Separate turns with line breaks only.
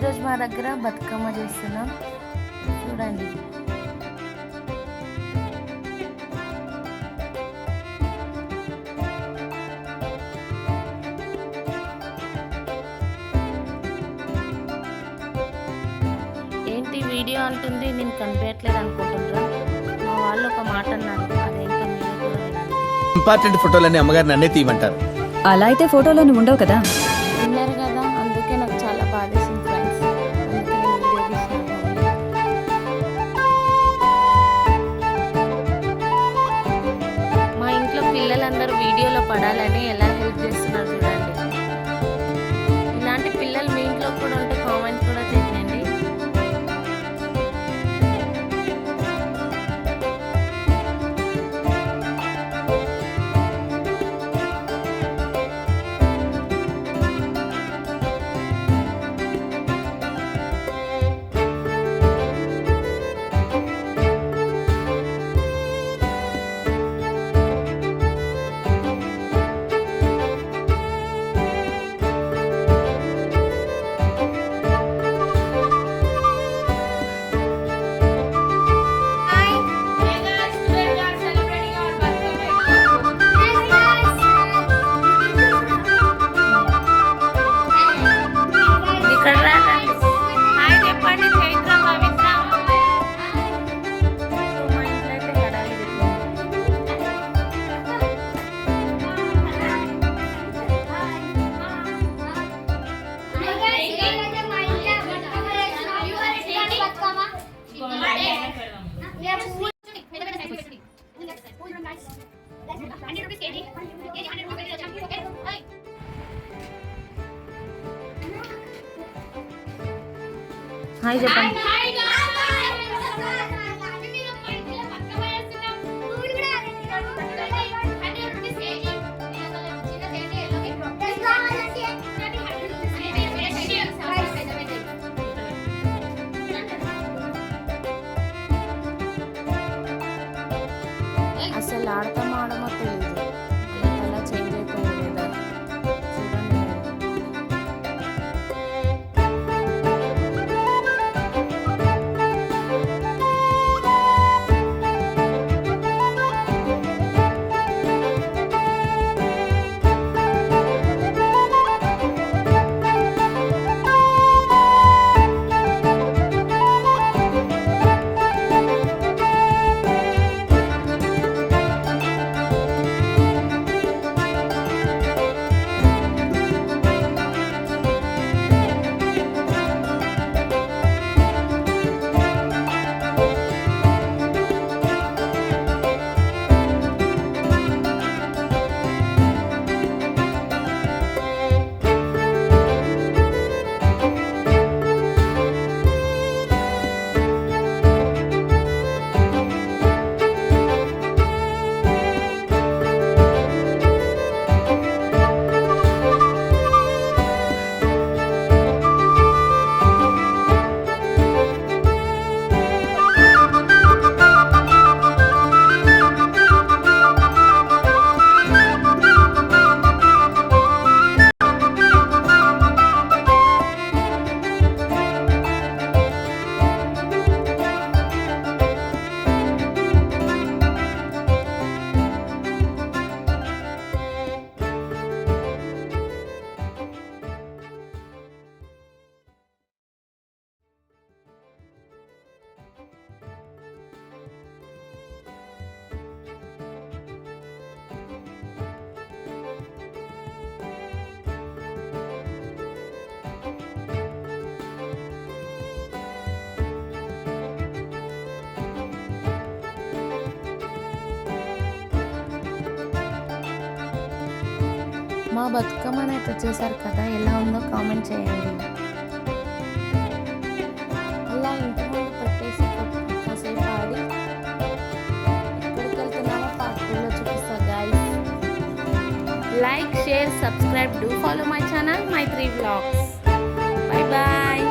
దగ్గర బతుకమ్మ చేస్తున్నాం. చూడండి. ఏంటి వీడియో అంటుంది? నేను కనిపించట్లేదు అనుకుంటున్నారా మా వాళ్ళు ఒక మాట అన్నారు. అదేంటో.
ఇంపార్టెంట్ ఫోటోలన్నీ అమ్మగారు నన్నే తీయమంటారు.
అలా అయితే ఫోటోలో నువ్వు ఉండవు కదా?
పడాలని ఎలా హెల్ప్ చేస్తున్నారు చూడండి. హాయ్ చెప్పండి అసలు ఆడతామో ఆడమో తెలియదు మా బతుకమ్మని అయితే వచ్చేసారు కదా ఎలా ఉందో కామెంట్ చేయండి. అలా ఇంటి ముందు పెట్టేసి కాసేపు ఆడి ఎక్కడికి వెళ్తున్నామో పార్టీలో చూపిస్తా guys like share subscribe do follow my channel my three blogs bye bye